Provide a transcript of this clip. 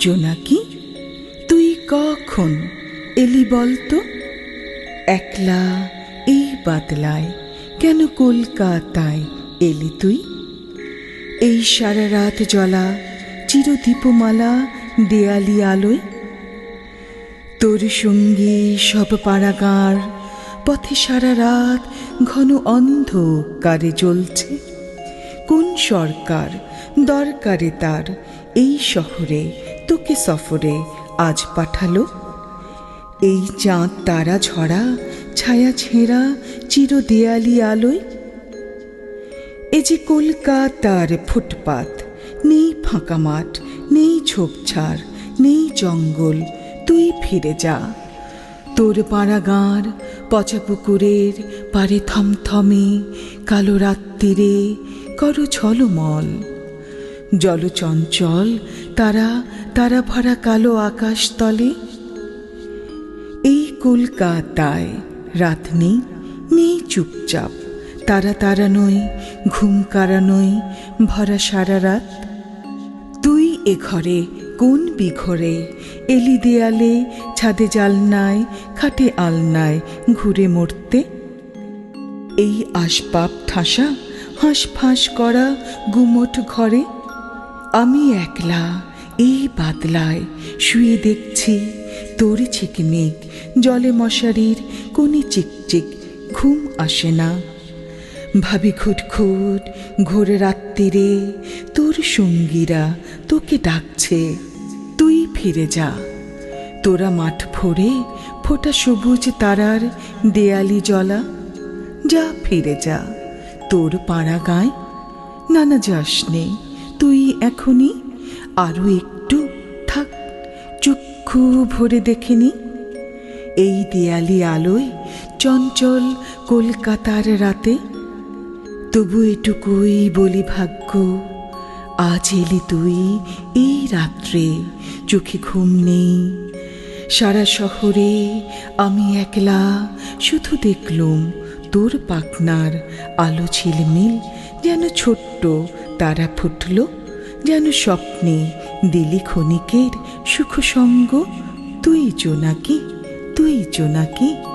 জোনাকি? তুই কখন এলি বলতো একলা এই বাতলায় কেন কলকাতায় এলি তুই? এই সারা রাত জ্বলা চিরদীপমালা দেয়ালি আলোয়? তোর সঙ্গী সব পাড়াগার পথে সারা রাত ঘন অন্ধকারে জ্বলছে। কোন সরকার দরকারে তার এই শহরে তোকে সফরে আজ পাঠালো। এই চাঁদ তারা ঝরা, ছায়া ছেঁড়া চির দেয়ালি আলোয়। এ যে কলকাতার ফুটপাত, নেই ফাঁকা মাঠ, নেই ঝোপঝাড়, নেই জঙ্গল, তুই ফিরে যা। তোর পাড়া গাঁর পচা পুকুরের পারে থমথমে, কালো রাত্রিরে করো ঝলমল। জলচঞ্চল, তারা তারা ভরা কালো আকাশ তলে। এই কলকাতায় রাত নেই নেই চুপচাপ। তারা তারা নই ঘুম কারা নই ভরা সারা রাত। তুই এ ঘরে, কোন বিঘরে? এলি দেয়ালে, ছাদে জালনায়, খাটে আলনায় ঘুরে মরতে? এই আসবাব ঠাসা হাঁস ফাঁস করা গুমোট ঘরে? আমি একলা এই বাদলায় শুয়ে দেখছি তোর ছিকমিক জলে মশারির কোনি চিকচিক, ঘুম আসে না। ভাবি খুটখুট ঘোরে রাত্রিরে তোর সঙ্গীরা তোকে ডাকছে, তুই ফিরে যা। তোরা মাঠ ভরে ফোটা সবুজ তারার দেয়ালি জলা যা ফিরে যা। তোর পাড়া গায় নানা যাস নে তুই এখনই? আরও একটু থাক, চক্ষু ভরে দেখিনি। এই দেয়ালি আলোয় চঞ্চল কলকাতার রাতে, তবু এটুকুই বলি ভাগ্য, আজ এলি তুই এই রাত্রে, চোখে ঘুম নেই। সারা শহরে আমি একলা, শুধু দেখলুম তোর পাখনার আলো ঝিলমিল, যেন ছোট্ট, তারা ফুটল যেন স্বপ্নে দিলি ক্ষণিকের সুখসঙ্গ তুই জোনাকি তুই জোনাকি।